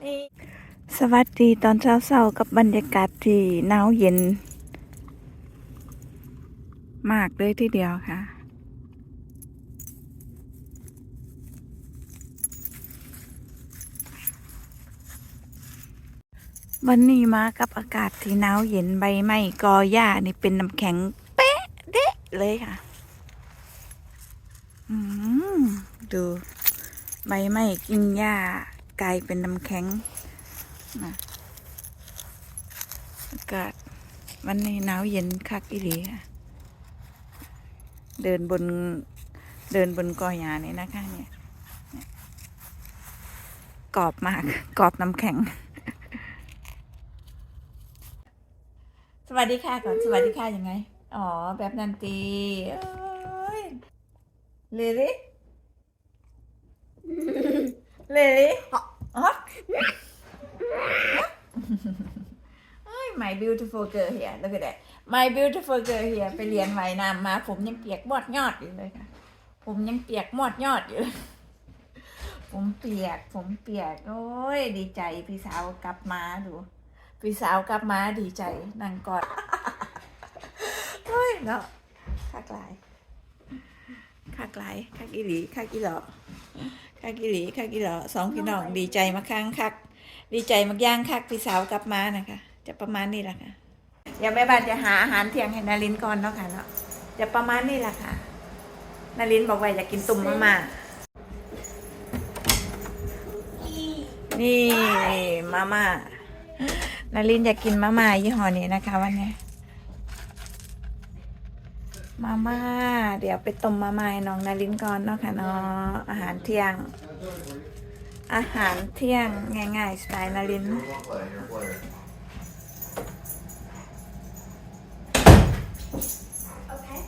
สวัสดีตอนเช้าๆกับบรรยากาศที่หนาวเย็น มากเลยทีเดียวค่ะ วันนี้มากับอากาศที่หนาวเย็นใบไม้กอหญ้านี่เป็นน้ำแข็งเป๊ะเดะเลยค่ะ อืมดูใบไม้กินหญ้า กลายเป็นน้ำแข็งนะอากาศวันนี้หนาวเย็นคักอีหลีเดินบนเดินบนกอหญ้านี่นะคะเนี่ยกรอบมากกรอบน้ำแข็ง สวัสดีค่ะก่อนสวัสดีค่ะยังไง อ๋อ แบบนันตีเอ้ยเลลี่เลลี่ my beautiful girl here look at that my beautiful girl here ไปเรียนว่ายน้ำมา ผมยังเปียกมอดยอดอยู่เลยค่ะ ผมยังเปียกมอดยอดอยู่ ผมเปียก ผมเปียก โอ้ย ดีใจ พี่สาวกลับมาดู พี่สาวกลับมาดีใจนั่งกอดเฮ้ยเนาะคักหลายคักหลายคักอีหลีคักอีหลอ คักอีหลีคักอีหลอสองพี่น้องดีใจมาค้างคัก ดีใจมากย่างคักพี่สาวกลับมานะคะ จะประมาณนี้แหละค่ะเดี๋ยวแม่บ้านจะหาอาหารเที่ยงให้นารินก่อนเนาะค่ะเนาะจะประมาณนี้แหละค่ะนารินบอกว่าอยากกินตุ่มมาม่านี่มาม่านารินอยากกินมาม่ายี่ห้อนี้นะคะวันนี้ มาม่า เดี๋ยวไปต้มมาม่าให้น้องนารินก่อนเนาะค่ะเนาะอาหารเที่ยง อาหารเที่ยงง่ายๆสไตล์นาริน Okay.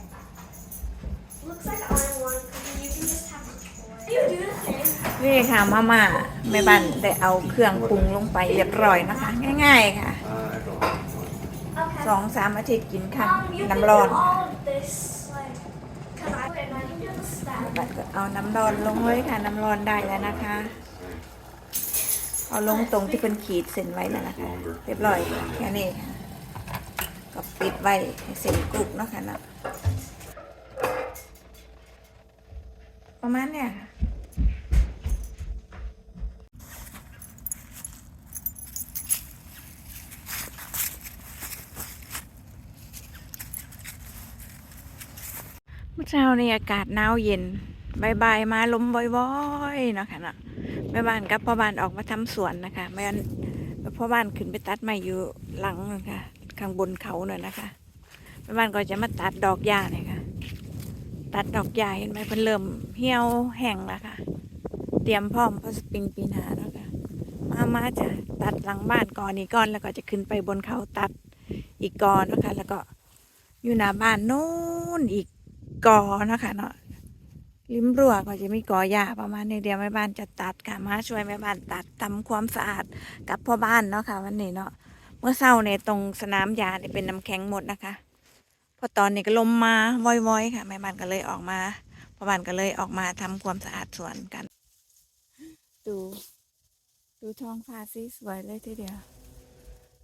Looks like I want cookie. You can just have the toy. You do the same. นี่ค่ะมาม่าแม่บ้านได้เอาเครื่องปรุงลงไปเรียบร้อยนะคะ ง่าย ๆ ค่ะ Okay. สองสามอาทิตย์กินค่ะ Um, you can น้ำร้อน do all of this, like, cause I and I can do the stack. บัดก็เอาน้ำร้อนลงเลยค่ะ น้ำร้อนได้แล้วนะคะ เอาลงตรงที่เป็นขีดเส้นไว้แล้วนะคะเรียบร้อยแค่นี้ค่ะก็ปิดไว้ให้เส้นกรุบเนาะค่ะเนาะประมาณเนี้ยค่ะ มื่อเช้านี้อากาศหนาวเย็นบายบายมาลมบ่อยๆนะคะเนาะแม่บ้านกับพ่อบ้านออกมาทำสวนนะคะแม่พ่อบ้านขึ้นไปตัดไม้อยู่หลังนะคะข้างบนเขาหน่อยนะคะแม่บ้านก็จะมาตัดดอกหญ้าเนี่ยค่ะ ตัดดอกหญ้าเห็นไหมเพิ่นเริ่มเหี่ยวแห้งแล้วค่ะ เตรียมพร้อมเพราะสปริงปีหนาแล้วค่ะมามาจะตัดหลังบ้านก่อนนี้ก่อนแล้วก็จะขึ้นไปบนเขาตัดอีกก่อนนะคะแล้วก็อยู่หน้าบ้านโน้นอีก กอเนาะคะเนาะริมรั้วก็จะมีกอหญ้าประมาณนี้เดียวแม่บ้านจะตัดค่ะมาช่วยแม่บ้านตัดทำความสะอาดกับพ่อบ้านเนาะค่ะวันนี้เนาะเมื่อเช้าเนี่ยตรงสนามหญ้าเนี่ยเป็นน้ำแข็งหมดนะคะพอตอนนี้ก็ลมมาว่อยๆ ค่ะแม่บ้านก็เลยออกมาพ่อบ้านก็เลยออกมาทำความสะอาดสวนกัน ดู ดูท้องฟ้าสีสวยเลยทีเดียว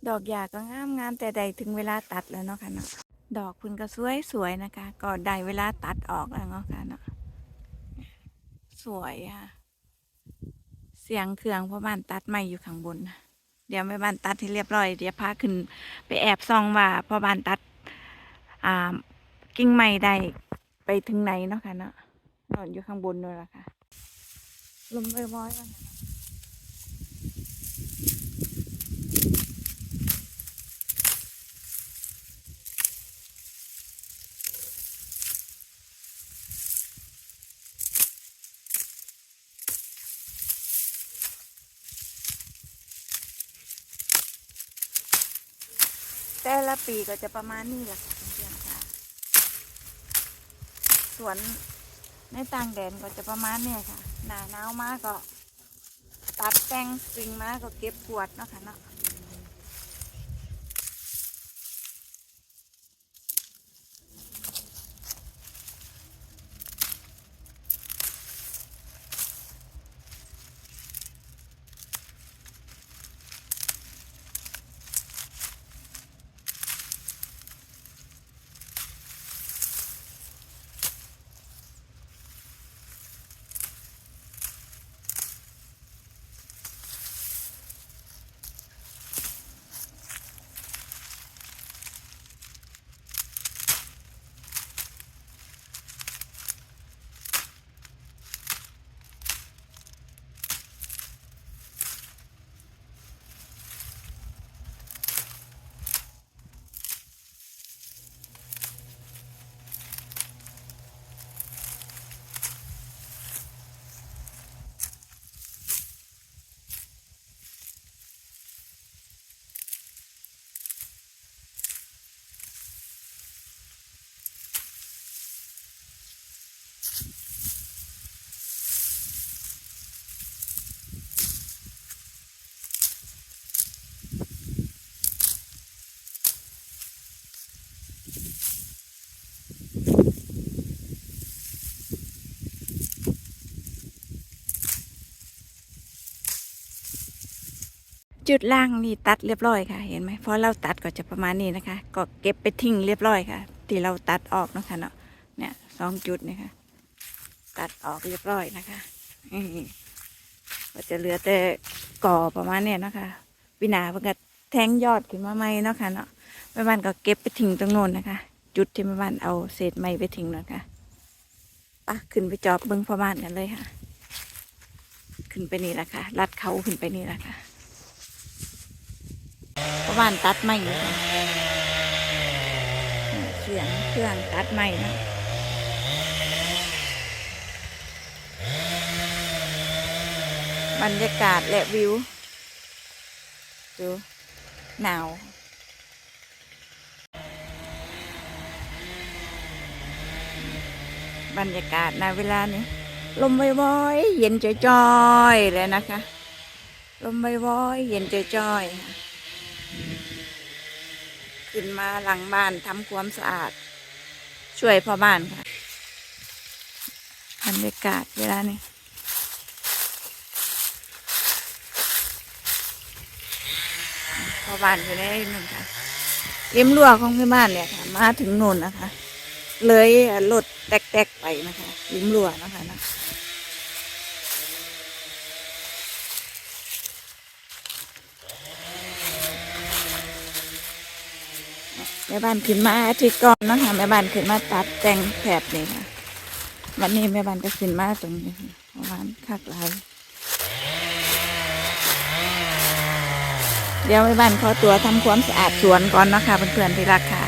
ดอกหญ้าก็งามงามแต่ใดถึงเวลาตัดแล้วเนาะค่ะเนาะ ดอกคุณก็สวยสวยนะคะ ก็ได้เวลาตัดออกแล้วเนาะค่ะเนาะสวยค่ะ เสียงเครื่องเพราะบ้านตัดไม่อยู่ข้างบน เดี๋ยวแม่บ้านตัดให้เรียบร้อย เดี๋ยวพาขึ้นไปแอบซองว่าพ่อบ้านตัด อ่า กิ่งไม้ได้ไปถึงไหนเนาะค่ะเนาะนอนอยู่ข้างบนนู่นละค่ะ ลมบ่อยๆว่า แต่ละปีก็จะประมาณนี้แหละค่ะเพื่อนๆค่ะ สวนในต่างแดนก็จะประมาณนี้ค่ะ หนาหนาวมากก็ ตัดแต่งสิ่งมาก็เก็บกวดเนาะค่ะเนาะ จุดล่างนี่ตัดเรียบร้อยค่ะ เห็นไหมเพราะเราตัดก็จะประมาณนี้นะคะ ก็เก็บไปทิ้งเรียบร้อยค่ะ ที่เราตัดออกนะคะเนาะเนี่ยสองจุดนี่ค่ะ ตัดออกเรียบร้อยนะคะก็จะเหลือแต่ก่อประมาณเนี้ยนะคะวินาเพิ่งก็แทงยอดขึ้นมาใหม่เนาะค่ะเนาะแม่บ้านก็เก็บไปทิ้งตรงโน้นนะคะ จุดที่แม่บ้านเอาเศษไม้ไปทิ้งนะคะปะขึ้นไปจอบเบิ้งพ่อบ้านกันเลยค่ะ ขึ้นไปนี่แหละค่ะลัดเขาขึ้นไปนี่แหละค่ะพ่อ บ้านตัดไม้อยู่เสียงเครื่องตัดไม้นะบรรยากาศและวิว ดูหนาวบรรยากาศในะเวลานี้ลมว่อยๆเย็นจ้อยๆเลยนะคะ ลมว่อยๆเย็นจ้อยๆ ขึ้นมาหลังบ้านทำความสะอาด ช่วยพ่อบ้านค่ะบรรยากาศเวลานี้พ่อบ้านอยู่ในนู่นค่ะริมรั้วของพี่บ้านเนี่ยค่ะ มาถึงนนนะคะ เลยรถแตกๆไปนะคะริมรั้วนะคะนะ แม่บ้านขึ้นมาอาทิตย์ก่อนนะคะแม่บ้านขึ้นมาตัดแต่งแถบนี่ค่ะ วันนี้แม่บ้านก็ขึ้นมาตรงนี้ค่ะประมาณคักหลายเดี๋ยวแม่บ้านขอตัวทำความสะอาดสวนก่อนนะคะเพื่อนๆที่รักค่ะ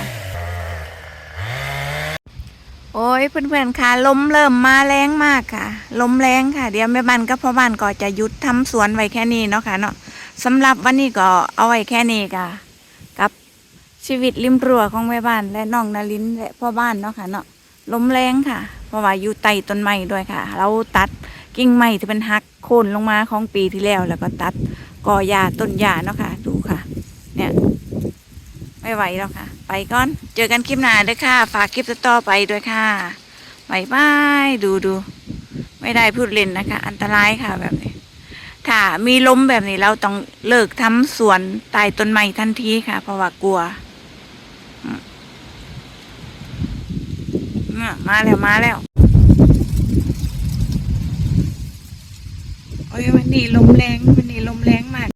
โอ้ยเพื่อนๆค่ะลมเริ่มมาแรงมากค่ะลมแรงค่ะ เดี๋ยวแม่บ้านกับพ่อบ้านก็จะหยุดทำสวนไว้แค่นี้เนาะค่ะเนาะสำหรับวันนี้ก็เอาไว้แค่นี้ค่ะ ชีวิตริมรั้วของแม่บ้านและน้องนารินและพ่อบ้านเนาะค่ะเนาะลมแรงค่ะ เพราะว่าอยู่ใต้ต้นไม้ด้วยค่ะ เราตัดกิ่งไม้ที่เป็นหักโค่นลงมาของปีที่แล้ว แล้วก็ตัดกอหญ้าต้นหญ้าเนาะค่ะ ดูค่ะ เนี่ย ไม่ไหวแล้วค่ะ ไปก่อน เจอกันคลิปหน้าด้วยค่ะ ฝากคลิปต่อไปด้วยค่ะบายบายดูดูไม่ได้พูดเล่นนะคะ อันตรายค่ะแบบนี้ถ้ามีลมแบบนี้เราต้องเลิกทำสวนใต้ต้นไม้ทันทีค่ะ เพราะว่ากลัว มาแล้วมาแล้วโอ้ยวันนี้ลมแรงวันนี้ลมแรงมาก